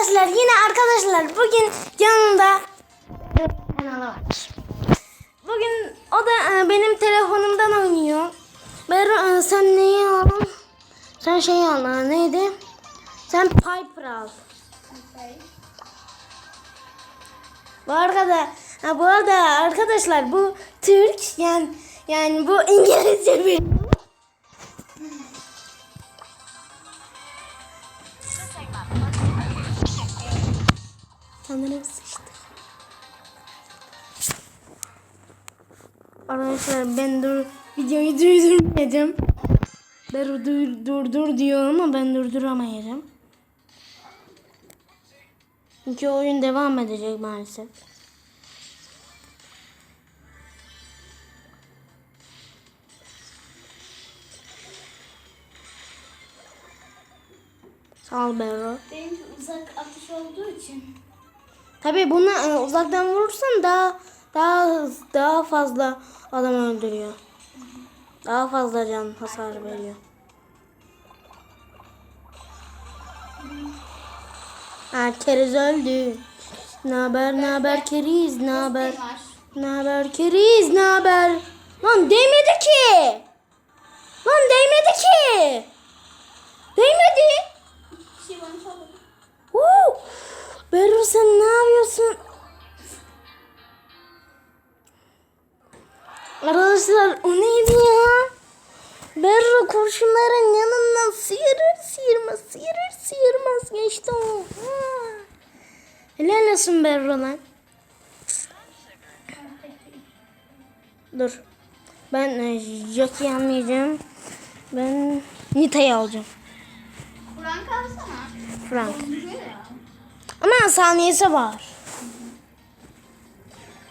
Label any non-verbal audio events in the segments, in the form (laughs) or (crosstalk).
Arkadaşlar yine arkadaşlar bugün yanımda kanalı var. Bugün o da e, benim telefonumdan oynuyor. Ben e, sen neyi al? Sen şey al ha, neydi? Sen Piper al. Bu arada bu arada arkadaşlar bu Türk yani yani bu İngilizce bir Sanırım sıçtı. Arkadaşlar ben dur videoyu durdurmayacağım. Ben dur, durdur diyor ama ben durduramayacağım. Çünkü oyun devam edecek maalesef. Sağ ol Berro. Benimki uzak atış olduğu için. Tabii bunu e, uzaktan vurursan daha daha hız- daha fazla adam öldürüyor. Daha fazla can hasar veriyor. Ha keriz öldü. Ne haber ne haber keriz ne haber ne haber keriz ne haber Lan değmedi ki. Lan değmedi ki. Değmedi. Bir şey bana Berru sen ne yapıyorsun? Arkadaşlar o neydi ya? Berru kurşunların yanından sıyırır sıyırmaz sıyırır sıyırmaz geçti o. Ha. Helal olsun Berru lan. Dur. Ben e, Jack'i almayacağım. Ben Nita'yı alacağım. Kur'an kalsana. Frank. Ama saniyesi var.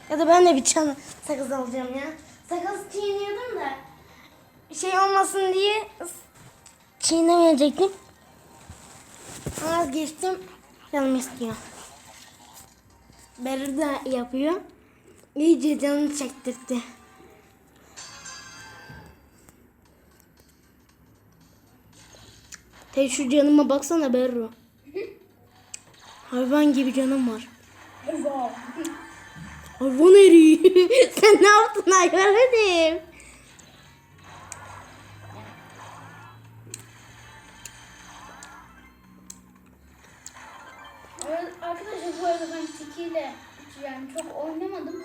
Ya da ben de bir çan sakız alacağım ya. Sakız çiğniyordum da şey olmasın diye çiğnemeyecektim. Vazgeçtim. Canım istiyor. Berri de yapıyor. İyice canını çektirdi. Te şu canıma baksana Berru. Hayvan gibi canım var. Hayvan eriği. (laughs) Sen ne yaptın hayvan herif? Arkadaşlar bu arada ben tikiyle yani çok oynamadım.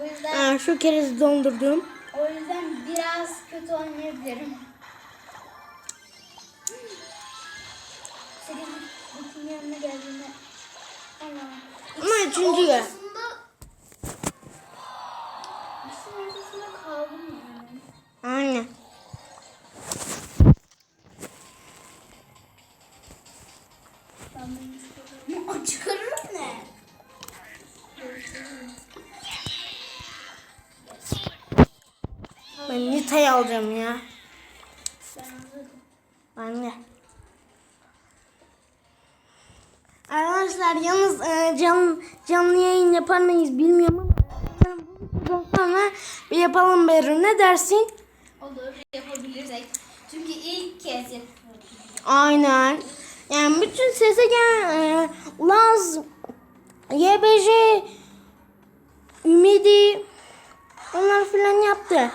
O yüzden Ha, şu kerezi dondurdum. o yüzden biraz kötü oynayabilirim. Bitim yanına geldiğinde. Ama üçüncü ya. İkisinin ortasında kaldım yani. Aynen. Ben bunu (laughs) çıkarırım. Aa, çıkarırım ne? Ben Nita'yı alacağım ya. Ben hazırım. Ben de. Arkadaşlar yalnız e, can, canlı yayın yapar mıyız bilmiyorum ama ben bu videodan sonra bir yapalım Berru ne dersin? Olur yapabilirsek. Çünkü ilk kez yapıyorum. Aynen. Yani bütün sese gelen e, Laz, YBJ, Ümidi onlar filan yaptı.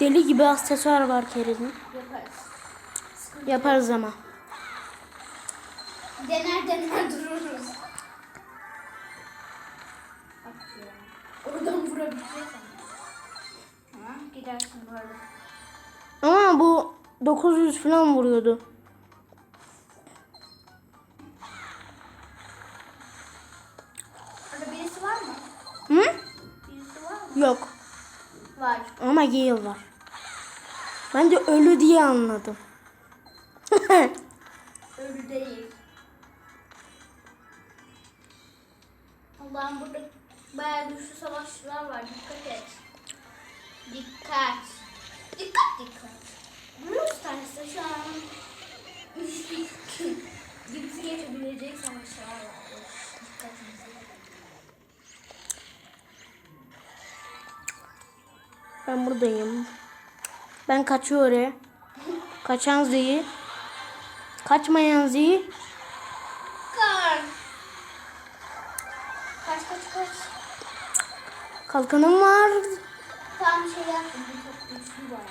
Deli gibi aksesuar var Keriz'in. Yaparız. Yaparız ama. Dener dener dururuz. Ya. Oradan vurabilecek ama. Gidersin bu arada. Ama bu 900 falan vuruyordu. Orada birisi var mı? Hı? Birisi var mı? Yok. Var. Ama Gale var. Ben de ölü diye anladım. (laughs) Ölü değil. Allah'ım burada bayağı güçlü savaşçılar var. Dikkat et. Dikkat. Dikkat dikkat. Bruce Stars'ta şu an (laughs) gibisi geçebilecek savaşçılar var. Dikkatinizi. Ben buradayım. Ben kaçıyor oraya. (laughs) Kaçan Z'yi. Kaçmayan Z'yi. Kaç kaç. Kalkanım var. Tam şey yaptım. Bu çok güçlü baya.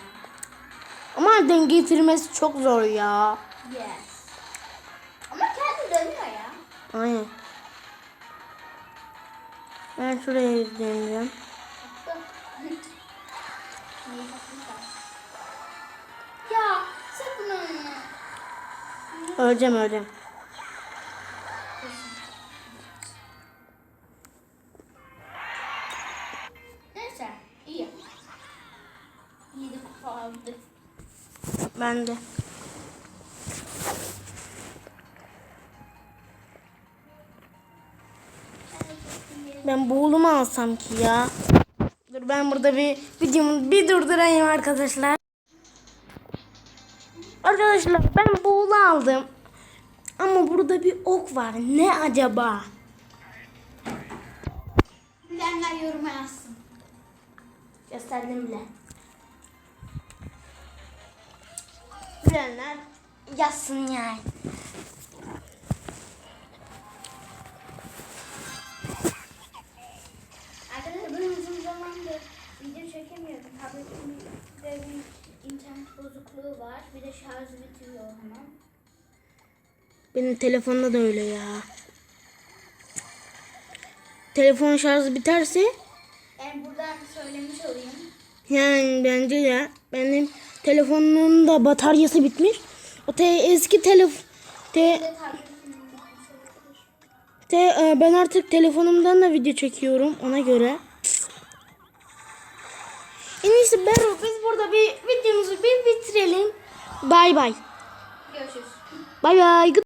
Ama denge getirmesi çok zor ya. Yes. Ama kendi dönüyor ya. Aynen. Ben şuraya sen? Ya sakın. Öleceğim öleceğim. Ben de. Ben buğulu mu alsam ki ya? Dur ben burada bir videomu bir durdurayım arkadaşlar. Arkadaşlar ben buğulu aldım. Ama burada bir ok var. Ne acaba? Bilenler yoruma yazsın. Gösterdim bile. Bilenler yazsın yani. Arkadaşlar ben uzun zamandır video çekemiyordum. Tabletimde bir internet bozukluğu var. Bir de şarjı bitiyor hemen. Benim telefonda da öyle ya. Telefon şarjı biterse Ben buradan söylemiş olayım. yani bence ya benim telefonumun da bataryası bitmiş. O te eski telefon te, te e, ben artık telefonumdan da video çekiyorum ona göre. En iyisi Bero biz burada bir videomuzu bir bitirelim. Bay bay. Görüşürüz. Bay bay.